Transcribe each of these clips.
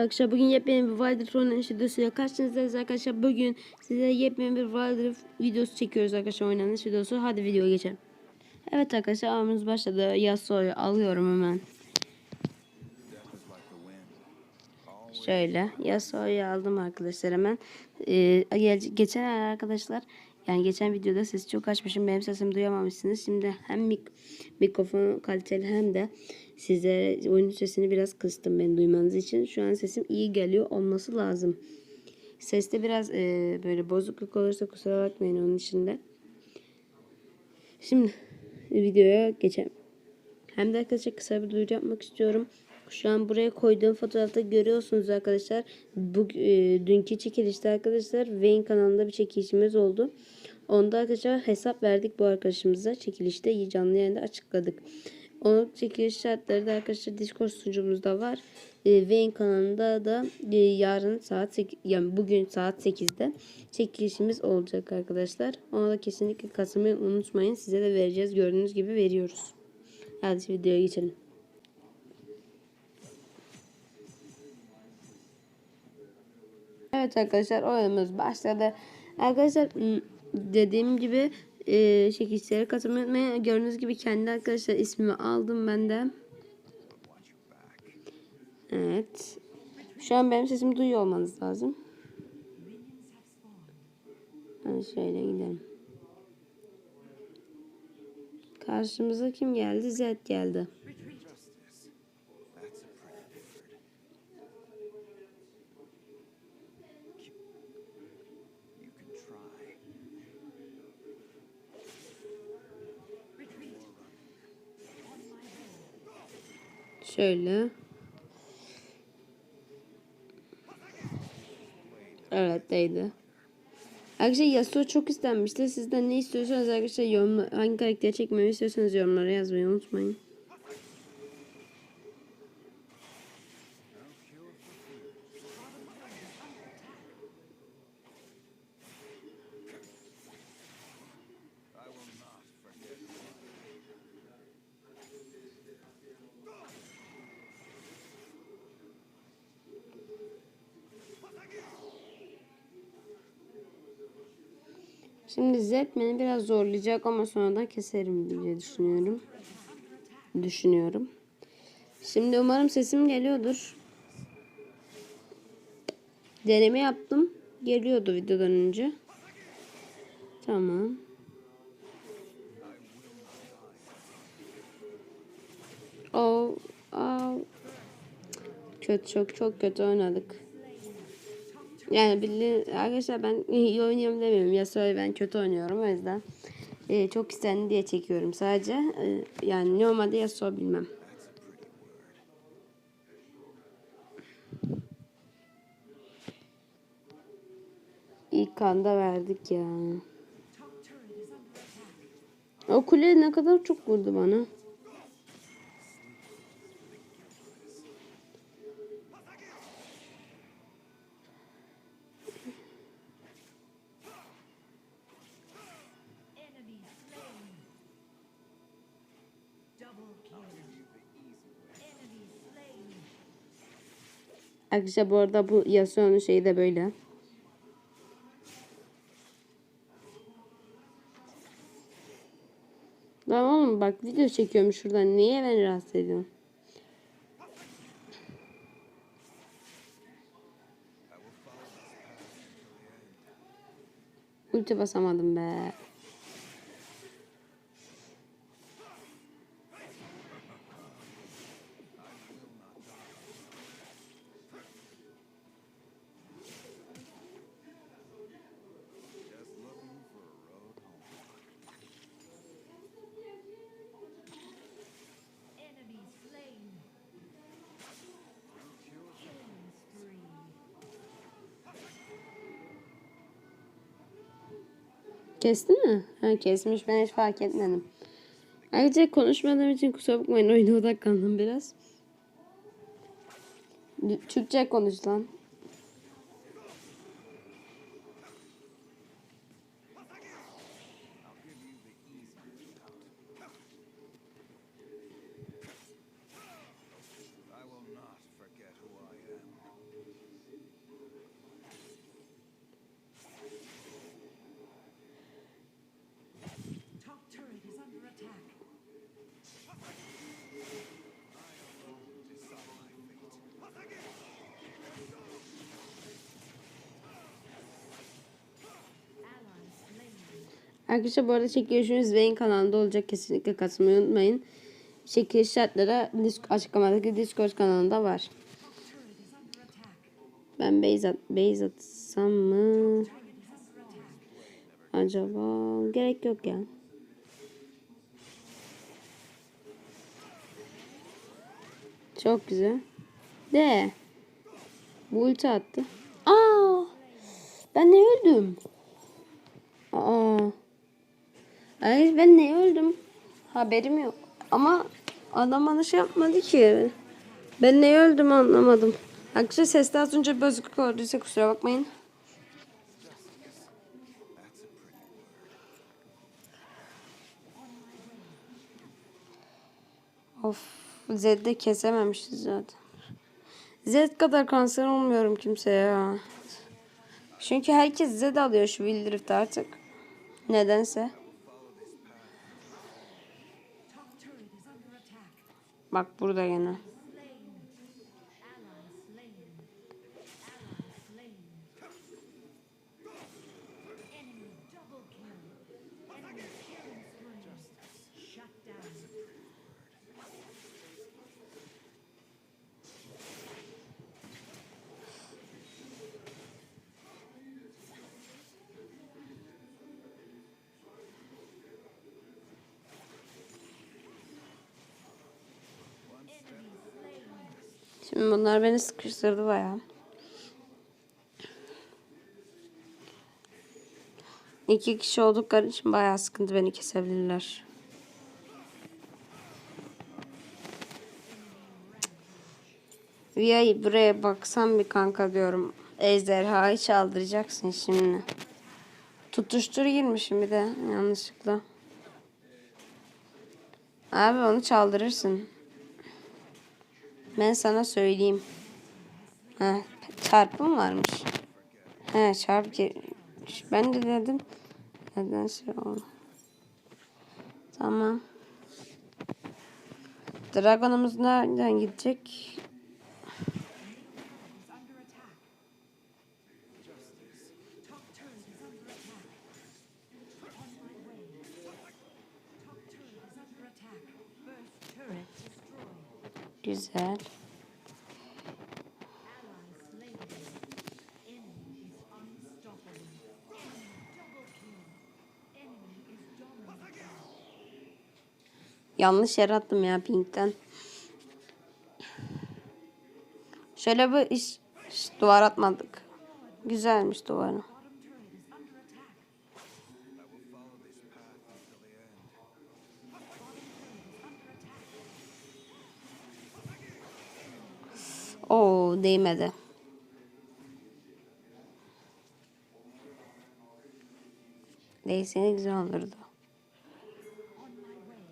Merhaba arkadaşlar. Bugün yepyeni bir Wilder oynanış videosuyla karşınızdayız arkadaşlar. Bugün size yepyeni bir Wilder videosu çekiyoruz arkadaşlar. Oynanış videosu. Hadi videoya geçelim. Evet arkadaşlar avımız başladı. Yasuo'yu alıyorum hemen. Şöyle Yasuo'yu aldım arkadaşlar hemen. Ee, geçen arkadaşlar yani geçen videoda sesi çok açmışım. Benim sesimi duyamamışsınız. Şimdi hem mik mikrofon kaliteli hem de size oyunun sesini biraz kıstım ben duymanız için. Şu an sesim iyi geliyor olması lazım. Seste biraz e, böyle bozukluk olursa kusura bakmayın onun içinde. Şimdi videoya geçelim. Hem de arkadaşlar kısa bir duyuru yapmak istiyorum. Şu an buraya koyduğum fotoğrafta görüyorsunuz arkadaşlar. Bu e, dünkü çekilişte arkadaşlar Wayne kanalında bir çekilişimiz oldu. Onda arkadaşlar hesap verdik bu arkadaşımıza. Çekilişte canlı yayında açıkladık. O çekiliş şartları da arkadaşlar Discord sunucumuzda var. E, Wayne kanalında da e, yarın saat 8, yani bugün saat 8'de çekilişimiz olacak arkadaşlar. Ona da kesinlikle katılmayı unutmayın. Size de vereceğiz. Gördüğünüz gibi veriyoruz. Hadi videoya geçelim. Evet arkadaşlar oyunumuz başladı. Arkadaşlar dediğim gibi e, çekişlere katılmayı unutmayın. Gördüğünüz gibi kendi arkadaşlar ismimi aldım ben de. Evet. Şu an benim sesimi duyuyor olmanız lazım. Hadi şöyle gidelim. Karşımıza kim geldi? Zed geldi. Şöyle. Evet değdi. Arkadaşlar Yasuo çok istenmişti. Sizden ne istiyorsanız arkadaşlar yorum, hangi karakteri çekmemi istiyorsanız yorumlara yazmayı unutmayın. Zed beni biraz zorlayacak ama sonradan keserim diye düşünüyorum. Düşünüyorum. Şimdi umarım sesim geliyordur. Deneme yaptım. Geliyordu videodan önce. Tamam. Oh, oh. Kötü çok çok kötü oynadık. Yani bildi arkadaşlar ben iyi oynuyorum demiyorum. Ya söyle ben kötü oynuyorum o yüzden. e, çok istendi diye çekiyorum sadece. E, yani normalde Yasuo bilmem. İlk kanda verdik ya. O kule ne kadar çok vurdu bana. Arkadaşlar bu arada bu Yasuo'nun şeyi de böyle. Lan oğlum bak video çekiyorum şuradan. Niye beni rahatsız ediyorsun? Ulti basamadım be. Kesti mi? Ha kesmiş ben hiç fark etmedim. Ayrıca konuşmadığım için kusura bakmayın oyuna odaklandım biraz. Türkçe konuş lan. Arkadaşlar bu arada çekilişimiz Vayne kanalında olacak. Kesinlikle katılmayı unutmayın. Çekiliş şartları açıklamadaki Discord kanalında var. Ben base, at, base atsam mı? Acaba gerek yok ya. Çok güzel. De. Bu ulti attı. Aa! Ben ne öldüm? Aa. Ay ben ne öldüm? Haberim yok. Ama adam bana şey yapmadı ki. Ben ne öldüm anlamadım. Arkadaşlar seste az önce bozuk olduysa kusura bakmayın. Of Zed'de kesememişiz zaten. Zed kadar kanser olmuyorum kimseye ya. Çünkü herkes Zed alıyor şu Wild artık. Nedense. Bak burada gene. Şimdi bunlar beni sıkıştırdı bayağı. İki kişi oldukları için bayağı sıkıntı beni kesebilirler. Viya'yı buraya baksam bir kanka diyorum. Ejderhayı çaldıracaksın şimdi. Tutuştur girmişim bir de yanlışlıkla. Abi onu çaldırırsın. Ben sana söyleyeyim. Ha, çarpı mı varmış? He çarp Ben de dedim. Nedense oldu. Tamam. Dragon'umuz nereden gidecek? Dominating. Yanlış yer attım ya Pink'ten. Şöyle bir iş, iş- duvar atmadık. Güzelmiş duvarı. Oo değmedi. Değseydi güzel olurdu.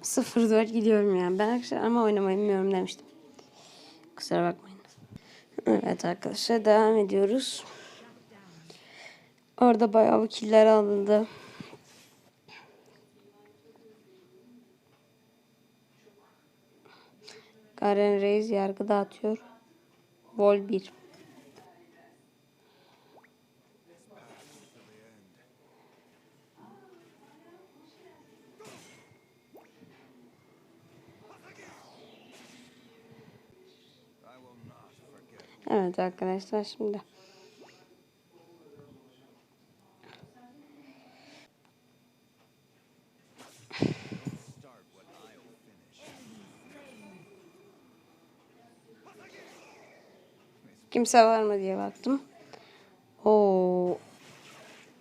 0-4 gidiyorum yani. Ben arkadaşlar ama oynamayı bilmiyorum demiştim. Kusura bakmayın. Evet arkadaşlar devam ediyoruz. Orada bayağı bir killer alındı. Garen Reis yargı dağıtıyor. Vol 1. I will not forget. Evet arkadaşlar şimdi. Kimse var mı diye baktım. Oo.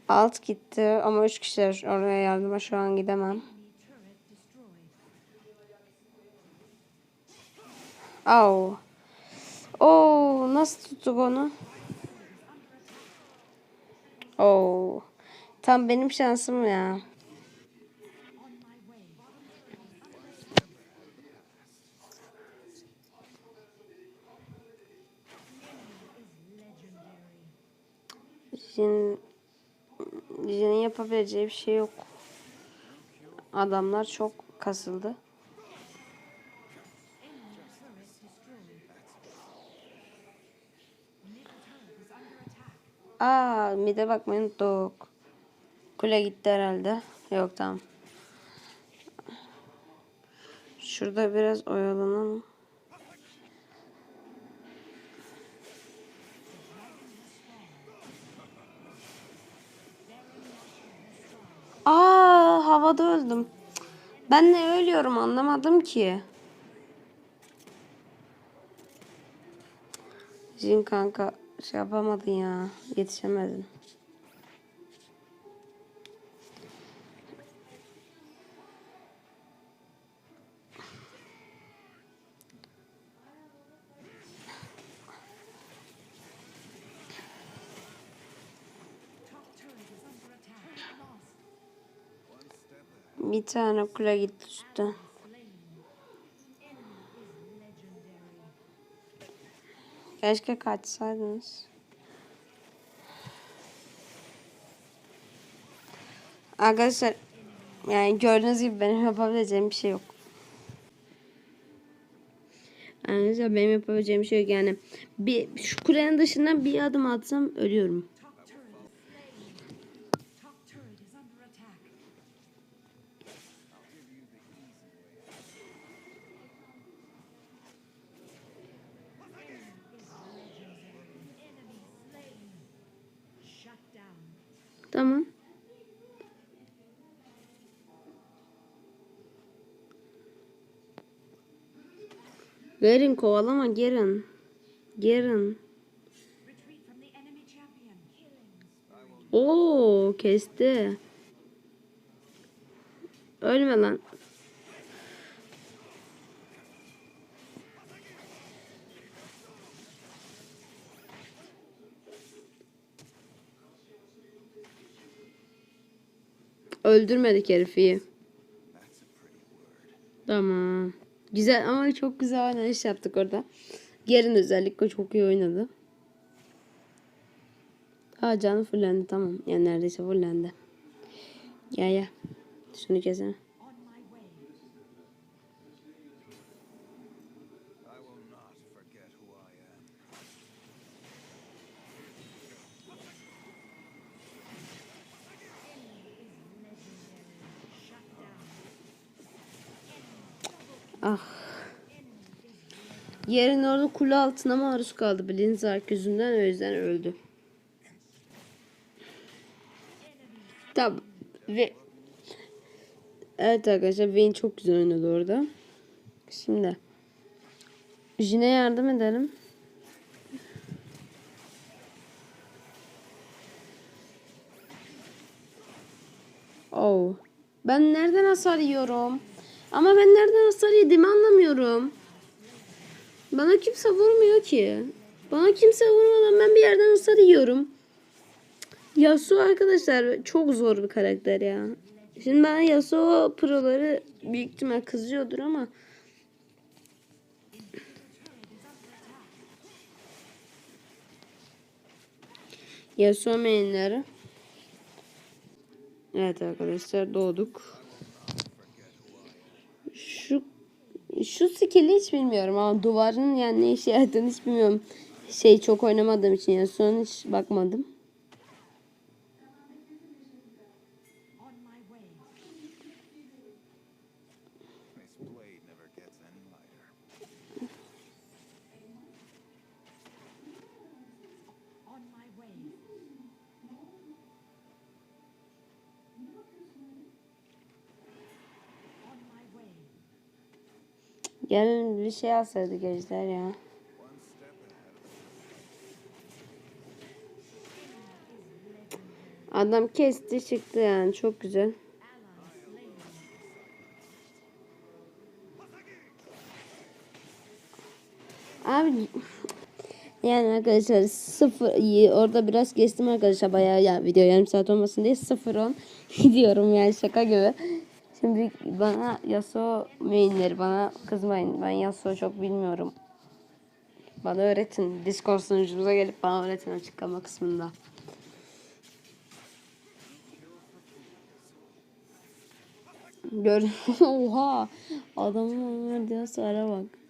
Alt gitti ama üç kişiler oraya yardıma şu an gidemem. Au. Oo, nasıl tuttuk onu? Oo. Tam benim şansım ya. Jin, Jin'in yapabileceği bir şey yok. Adamlar çok kasıldı. Aa, mide bakmayı unuttuk. Kule gitti herhalde. Yok tamam. Şurada biraz oyalanalım. Aa havada öldüm. Ben ne ölüyorum anlamadım ki. Jin kanka şey yapamadın ya. Yetişemedin. Tane kule gitti üstten. Keşke kaçsaydınız. Arkadaşlar yani gördüğünüz gibi benim yapabileceğim bir şey yok. Arkadaşlar benim yapabileceğim bir şey yok yani. Bir, şu kulenin dışından bir adım atsam ölüyorum. Gerin kovalama Gerin. Gerin. Oo kesti. Ölme lan. Öldürmedik herifi. Tamam. Güzel ama çok güzel oynayış yaptık orada. Gerin özellikle çok iyi oynadı. Aa canı fullendi tamam. Yani neredeyse fullendi. Ya ya. Şunu kesene. Yerin orada kule altına maruz kaldı. Blinzark yüzünden o yüzden öldü. Tamam. Ve Evet arkadaşlar Vayne çok güzel oynadı orada. Şimdi Jin'e yardım edelim. Oh. Ben nereden hasar yiyorum? Ama ben nereden hasar yediğimi anlamıyorum. Bana kimse vurmuyor ki. Bana kimse vurmadan ben bir yerden hasar yiyorum. Yasuo arkadaşlar çok zor bir karakter ya. Şimdi ben Yasuo proları büyük ihtimal kızıyordur ama Yasuo mainleri. Evet arkadaşlar doğduk. Şu şu skill'i hiç bilmiyorum ama duvarın yani ne işe yaradığını hiç bilmiyorum. Şey çok oynamadığım için yani son hiç bakmadım. Gelin bir şey alsaydık gençler ya. Adam kesti çıktı yani çok güzel. Abi yani arkadaşlar sıfır orada biraz kestim arkadaşlar bayağı yani video yarım saat olmasın diye sıfır on gidiyorum yani şaka gibi. Şimdi bana Yasuo mainleri bana kızmayın ben Yasuo çok bilmiyorum. Bana öğretin Discord sunucumuza gelip bana öğretin açıklama kısmında. Gör Oha adamın verdiği hasara bak.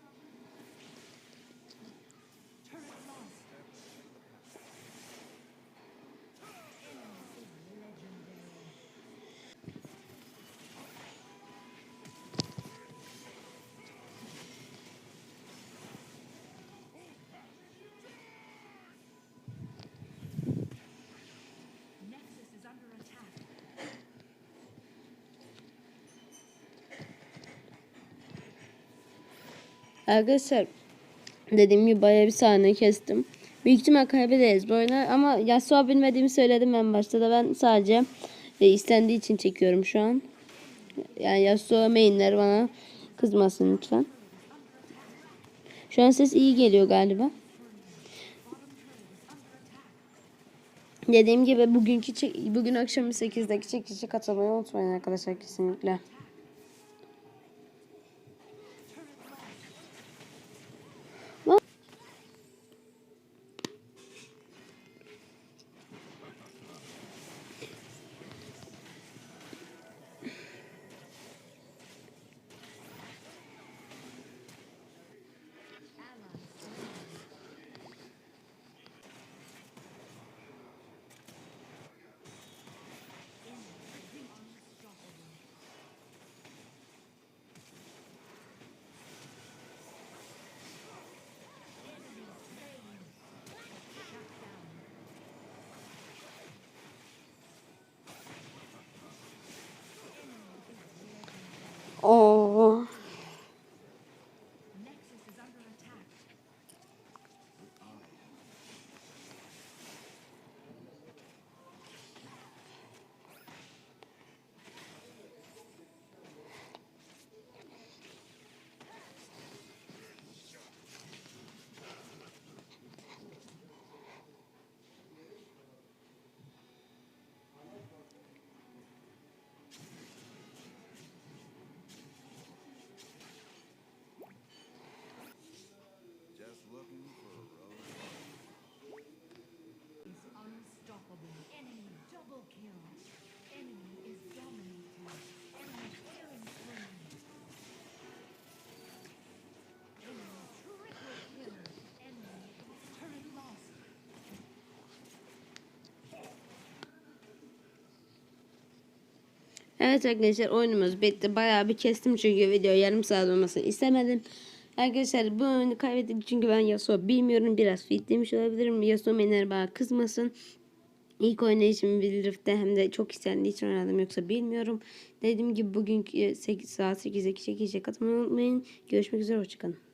Arkadaşlar dediğim gibi bayağı bir sahne kestim. Büyük ihtimal kaybederiz bu oyunu ama Yasuo bilmediğimi söyledim en başta da ben sadece e, istendiği için çekiyorum şu an. Yani Yasuo mainler bana kızmasın lütfen. Şu an ses iyi geliyor galiba. Dediğim gibi bugünkü bugün akşam 8'deki çekişe katılmayı unutmayın arkadaşlar kesinlikle. Evet arkadaşlar oyunumuz bitti. Bayağı bir kestim çünkü video yarım saat olmasını istemedim. Arkadaşlar bu oyunu kaybettik çünkü ben Yasuo bilmiyorum. Biraz fit demiş olabilirim. Yasuo mener bana kızmasın. İlk oynayışım Wild Rift'te hem de çok istendiği için oynadım yoksa bilmiyorum. Dediğim gibi bugünkü 8 saat 8'deki çekişe katılmayı unutmayın. Görüşmek üzere hoşçakalın.